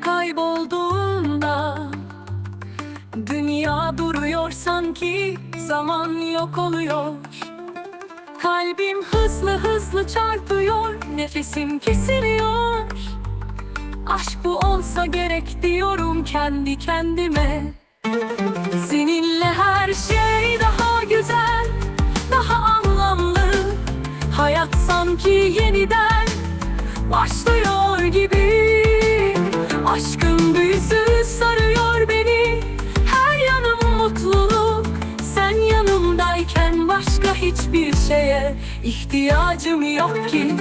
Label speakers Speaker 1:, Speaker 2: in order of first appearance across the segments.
Speaker 1: kaybolduğunda Dünya duruyor sanki zaman yok oluyor. Kalbim hızlı hızlı çarpıyor Nefesim kesiliyor. Aşk bu olsa gerek diyorum kendi kendime. Seninle her şey daha güzel Daha anlamlı. Hayat sanki yeniden Başlıyor gibi. Hiçbir şeye ihtiyacım yok ki.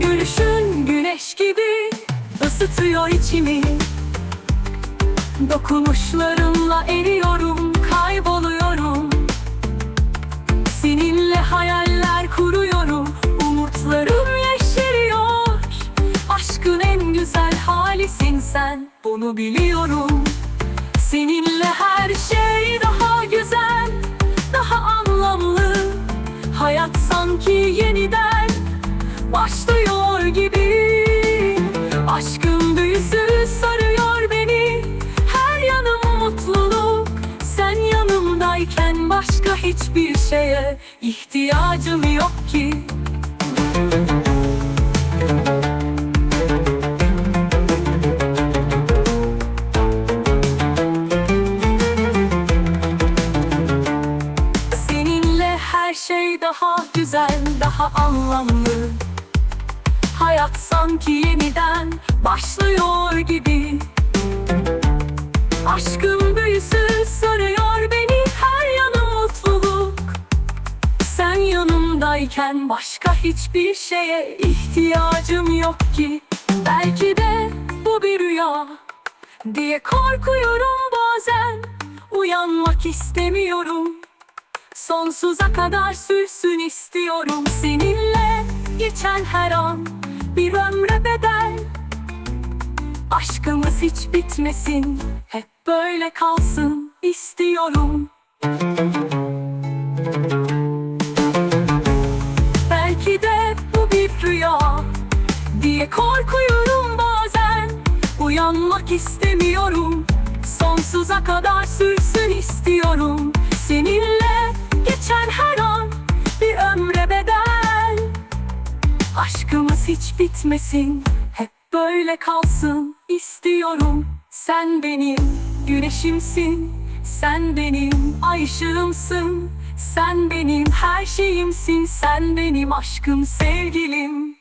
Speaker 1: Gülüşün güneş gibi ısıtıyor içimi. Dokunuşlarınla eriyorum, güzel halisin sen, bunu biliyorum. Seninle her şey daha güzel, daha anlamlı. Hayat sanki yeniden başlıyor gibi. Aşkın büyüsü sarıyor beni. Her yanım mutluluk. Sen yanımdayken başka hiçbir şeye ihtiyacım yok ki her şey daha güzel, daha anlamlı. Hayat sanki yeniden başlıyor gibi. Aşkın büyüsü sarıyor beni her yanım mutluluk. Sen yanımdayken başka hiçbir şeye ihtiyacım yok ki. Belki de bu bir rüya diye korkuyorum bazen. Uyanmak istemiyorum Sonsuza kadar sürsün istiyorum seninle. Geçen her an bir ömre bedel. Aşkımız hiç bitmesin Hep böyle kalsın istiyorum. Belki de bu bir rüya Diye korkuyorum bazen. Uyanmak istemiyorum Sonsuza kadar sürsün istiyorum Seninle geçen her an bir ömre bedel. Aşkımız hiç bitmesin Hep böyle kalsın istiyorum. Sen benim güneşimsin Sen benim ay ışığımsın Sen benim her şeyimsin Sen benim aşkım sevgilim